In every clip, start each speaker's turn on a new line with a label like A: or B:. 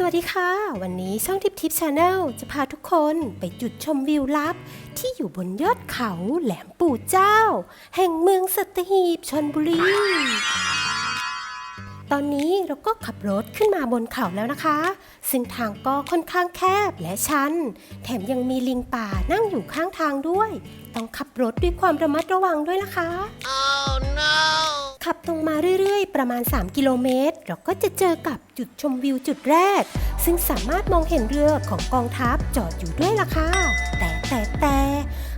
A: สวัสดีค่ะ วันนี้ช่องทิปทิปชาแนลจะพาทุกคนไปจุดชมวิวลับ ที่อยู่บนยอดเขาแหลมปู่เจ้า แห่งเมืองสัตหีบชนบุรี ตอนนี้เราก็ขับรถขึ้นมาบนเขาแล้วนะคะ ซึ่งทางก็ค่อนข้างแคบและชัน แถมยังมีลิงป่านั่งอยู่ข้างทางด้วย ต้องขับรถด้วยความระมัดระวังด้วยนะคะ
B: Oh no!
A: ขับตรงมาเรื่อยๆ ประมาณ 3 กิโลเมตร เราก็จะเจอกับจุดชมวิวจุดแรก ซึ่งสามารถมองเห็นเรือของกองทัพจอดอยู่ด้วยล่ะค่ะ แต่แต่แต่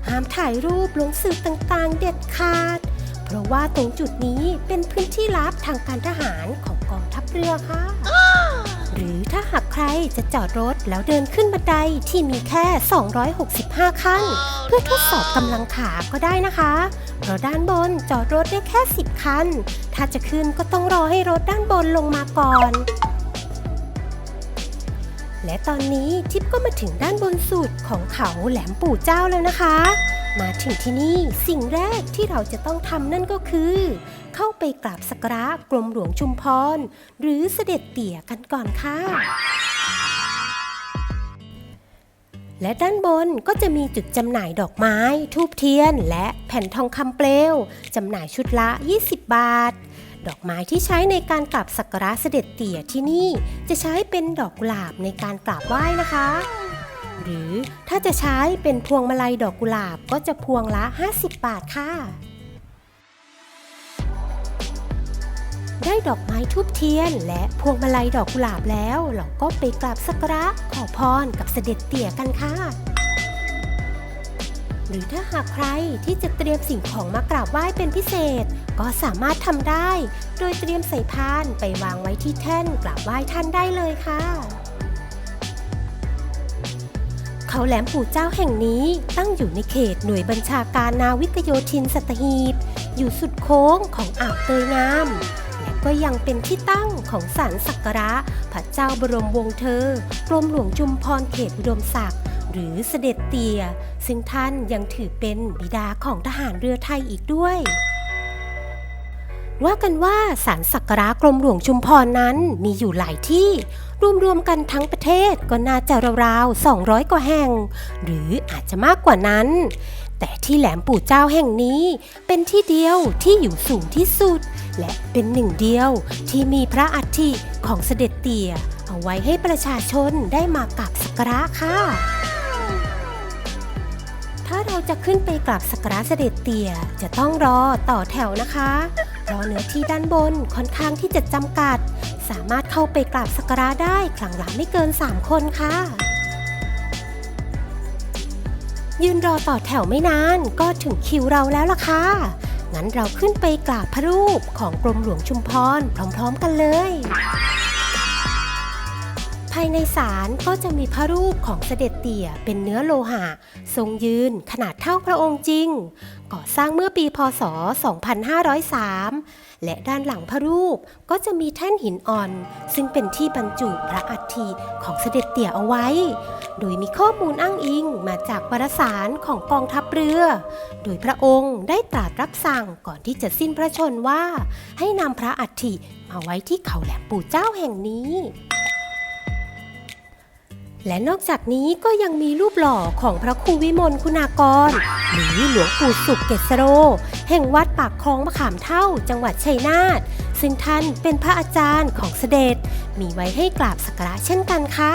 A: ห้ามถ่ายรูปลงสื่อต่างๆ เด็ดขาด เพราะว่าตรงจุดนี้เป็นพื้นที่ลับทางการทหารของกองทัพเรือค่ะ ถ้าหากใครจะจอดรถแล้วเดินขึ้นบันไดที่มีแค่ 265 ขั้น เพื่อทดสอบกำลังขาก็ได้นะคะ เพราะด้านบนจอดรถได้แค่ 10 คัน ถ้าจะขึ้นก็ต้องรอให้รถด้านบนลงมาก่อน และตอนนี้ทิปก็มาถึงด้านบนสุดของเขาแหลมปู่เจ้าแล้วนะคะ มาถึงที่นี่สิ่งแรกที่เราจะต้องทำนั่นก็คือ เข้าไปกราบสักการะกรมหลวงชุมพร หรือเสด็จเตี่ยกันก่อนค่ะ และด้านบนก็จะมีจุดจำหน่ายดอกไม้ ทูบเทียน และแผ่นทองคำเปลวจำหน่ายชุดละ 20 บาท ดอกไม้ที่ใช้ในการกราบสักการะเสด็จเตี่ยที่นี่ จะใช้เป็นดอกกุหลาบในการกราบไหว้นะคะ ถ้าจะใช้เป็นพวงมาลัยดอกกุหลาบก็จะพวงละ 50 บาทค่ะ ได้ดอกไม้ทูบเทียน และพวงมาลัยดอกกุหลาบแล้ว เราก็ไปกราบสักการะขอพรกับเสด็จเตี่ยกันค่ะ หรือถ้าหากใครที่จะเตรียมสิ่งของมากราบไหว้เป็นพิเศษ ก็สามารถทำได้ โดยเตรียมใส่พานไปวางไว้ที่แท่นกราบไหว้ท่านได้เลยค่ะ เขาแหลมปู่เจ้าแห่งนี้ตั้งอยู่ในเขตหน่วยบัญชาการนาวิกโยธินสัตหีบ อยู่สุดโค้งของอ่าวเตยงาม และก็ยังเป็นที่ตั้งของศาลสักการะพระเจ้าบรมวงศ์เธอกรมหลวงจุมพรเขตอุดมศักดิ์หรือเสด็จเตีย ซึ่งท่านยังถือเป็นบิดาของทหารเรือไทยอีกด้วยว่ากันว่าศาลสักการะกรมหลวงชุมพรนั้นมีอยู่หลายที่ รวมๆกันทั้งประเทศก็น่าจะราวๆ 200 กว่าแห่ง หรืออาจจะมากกว่านั้น แต่ที่แหลมปู่เจ้าแห่งนี้เป็นที่เดียวที่อยู่สูงที่สุด และเป็นหนึ่งเดียวที่มีพระอัฐิของเสด็จเตี่ย เอาไว้ให้ประชาชนได้มากราบสักการะค่ะ ถ้าเราจะขึ้นไปกราบสักการะเสด็จเตี่ยจะต้องรอต่อแถวนะคะเพราะเนื้อที่ด้านบนค่อนข้างที่จะจำกัด สามารถเข้าไปกราบสักการะได้ครั้งละไม่เกิน 3 คนค่ะ ยืนรอต่อแถวไม่นานก็ถึงคิวเราแล้วล่ะค่ะ งั้นเราขึ้นไปกราบพระรูปของกรมหลวงชุมพรพร้อมๆกันเลยายในศาลก็จะมีพระรูปของเสด็จเตี่ยเป็นเนื้อโลหะ ทรงยืนขนาดเท่าพระองค์จริง ก่อสร้างเมื่อปีพศ 2503 และด้านหลังพระรูปก็จะมีแท่นหินอ่อน ซึ่งเป็นที่บรรจุพระอัฐิของเสด็จเตี่ยเอาไว้ โดยมีข้อมูลอ้างอิงมาจากวารสารของกองทัพเรือ โดยพระองค์ได้ตรัสรับสั่งก่อนที่จะสิ้นพระชนว่า ให้นำพระอัฐิมาไว้ที่เขาแหลมปู่เจ้าแห่งนี้ และนอกจากนี้ก็ยังมีรูปหล่อของพระครูวิมลคุณากร หรือหลวงปู่สุขเกษโร แห่งวัดปากคลองมะขามเท่าจังหวัดชัยนาทซึ่งท่านเป็นพระอาจารย์ของเสด็จ มีไว้ให้กราบสักการะเช่นกันค่ะ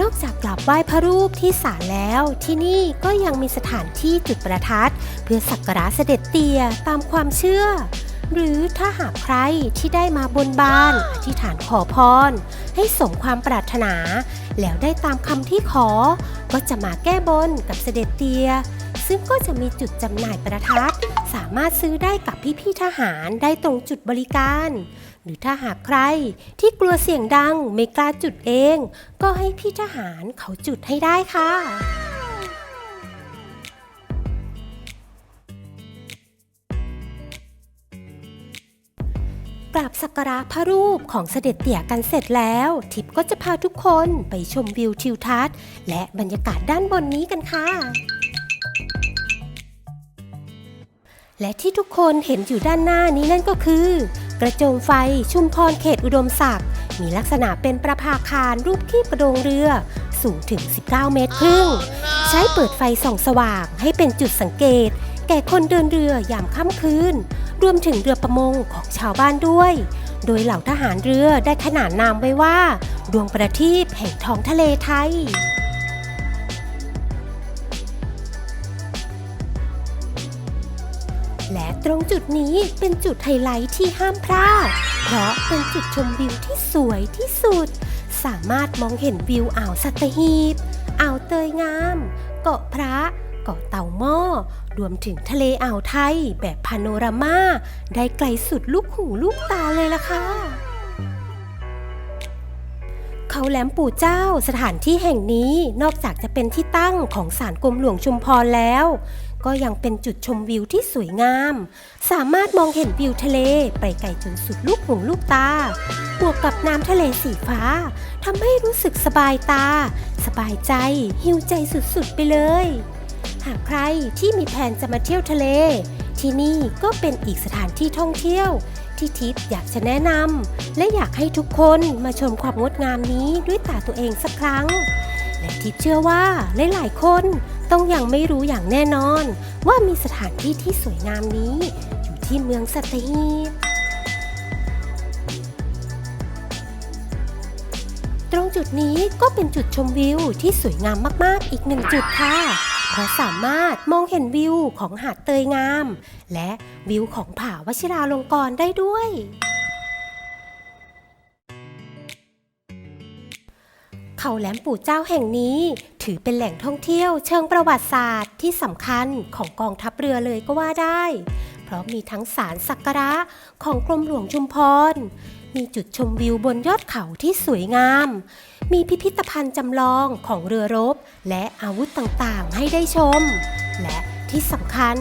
A: นอกจากกราบไหว้พระรูปที่ศาลแล้ว ที่นี่ก็ยังมีสถานที่จุดประทัด เพื่อสักการะเสด็จเตี่ยตามความเชื่อ หรือถ้าหากใครที่ได้มาบนบานอธิษฐานขอพร ให้สมความปรารถนา แล้วได้ตามคำที่ขอ ก็จะมาแก้บนกับเสด็จเตีย ซึ่งก็จะมีจุดจำหน่ายประทัด สามารถซื้อได้กับพี่ๆทหารได้ตรงจุดบริการ หรือถ้าหากใครที่กลัวเสียงดังไม่กล้าจุดเอง ก็ให้พี่ทหารเขาจุดให้ได้ค่ะ ราบสักการะพระรูปของเสด็จเตี่ยกันเสร็จแล้ว ทิพย์ก็จะพาทุกคนไปชมวิวทิวทัศน์ และบรรยากาศด้านบนนี้กันค่ะ และที่ทุกคนเห็นอยู่ด้านหน้านี้นั่นก็คือ กระโจมไฟชุมพรเขตอุดมศักดิ์มีลักษณะเป็นประภาคารรูปที่กระโดงเรือ สูงถึง 19 เมตรครึ่ง ใช้เปิดไฟส่องสว่างให้เป็นจุดสังเกต แก่คนเดินเรือยามค่ำคืน รวมถึงเรือประมงของชาวบ้านด้วย โดยเหล่าทหารเรือได้ขนานนามไว้ว่า ดวงประทีปแห่งท้องทะเลไทยและตรงจุดนี้เป็นจุดไฮไลท์ที่ห้ามพลาด เพราะเป็นจุดชมวิวที่สวยที่สุด สามารถมองเห็นวิวอ่าวสัตหีบ อ่าวเตยงาม เกาะพระ เกาะเต่าหม้อ รวมถึงทะเลอ่าวไทยแบบพาโนรามา ได้ไกลสุดลูกหูลูกตาเลยล่ะค่ะเขาแหลมปู่เจ้าสถานที่แห่งนี้นอกจากจะเป็นที่ตั้งของศาลกรมหลวงชุมพรแล้ว ก็ยังเป็นจุดชมวิวที่สวยงาม สามารถมองเห็นวิวทะเล ไปไกลจนสุดลูกหูลูกตา บวกกับน้ำทะเลสีฟ้าทำให้รู้สึกสบายตา สบายใจหิวใจสุดๆไปเลย หากใครที่มีแผนจะมาเที่ยวทะเล ที่นี่ก็เป็นอีกสถานที่ท่องเที่ยว ที่ทิพย์อยากจะแนะนำและอยากให้ทุกคนมาชมความงดงามนี้ด้วยตาตัวเองสักครั้ง และทิพย์เชื่อว่าหลายๆคนต้องยังไม่รู้อย่างแน่นอน ว่ามีสถานที่ที่สวยงามนี้ อยู่ที่เมืองสัตหีบตรงจุดนี้ก็เป็นจุดชมวิวที่สวยงามมาก ๆ อีกหนึ่งจุดค่ะ เพราะสามารถมองเห็นวิวของหาดเตยงาม และวิวของผาวชิราลงกรได้ด้วยเขาแหลมปู่เจ้าแห่งนี้ ถือเป็นแหล่งท่องเที่ยวเชิงประวัติศาสตร์ที่สำคัญของกองทัพเรือเลยก็ว่าได้ เพราะมีทั้งสารสักการะของกรมหลวงชุมพร มีจุดชมวิวบนยอดเขาที่สวยงาม มีพิพิธภัณฑ์จำลองของเรือรบ และอาวุธต่างๆ ให้ได้ชม และที่สำคัญ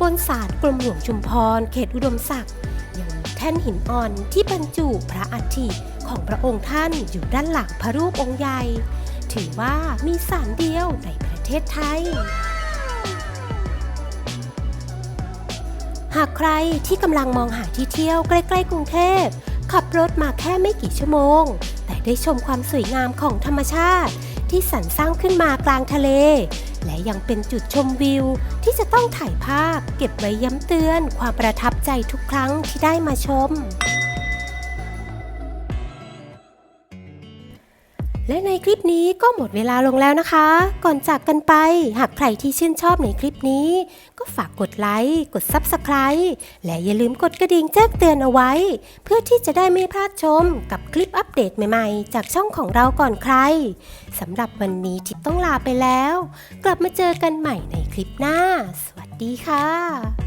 A: บนศาลกรมหลวงชุมพร เขตอุดมศักดิ์ยังมีแท่นหินอ่อนที่บรรจุพระอัฐิของพระองค์ท่านอยู่ด้านหลังพระรูปองค์ใหญ่ ถือว่ามีศาลเดียวในประเทศไทย หากใครที่กำลังมองหาที่เที่ยวใกล้ๆกรุงเทพ ขับรถมาแค่ไม่กี่ชั่วโมง แต่ได้ชมความสวยงามของธรรมชาติ ที่สรรสร้างขึ้นมากลางทะเล และยังเป็นจุดชมวิว ที่จะต้องถ่ายภาพ เก็บไว้ย้ำเตือน ความประทับใจทุกครั้งที่ได้มาชม และในคลิปนี้ก็หมดเวลาลงแล้วนะคะ ก่อนจากกันไป หากใครที่ชื่นชอบในคลิปนี้ ก็ฝากกดไลค์กด Subscribe และอย่าลืมกดกระดิ่งแจ้งเตือนเอาไว้ เพื่อที่จะได้ไม่พลาดชมกับคลิปอัปเดตใหม่ๆ จากช่องของเราก่อนใครสำหรับวันนี้ทิปต้องลาไปแล้ว กลับมาเจอกันใหม่ในคลิปหน้า สวัสดีค่ะ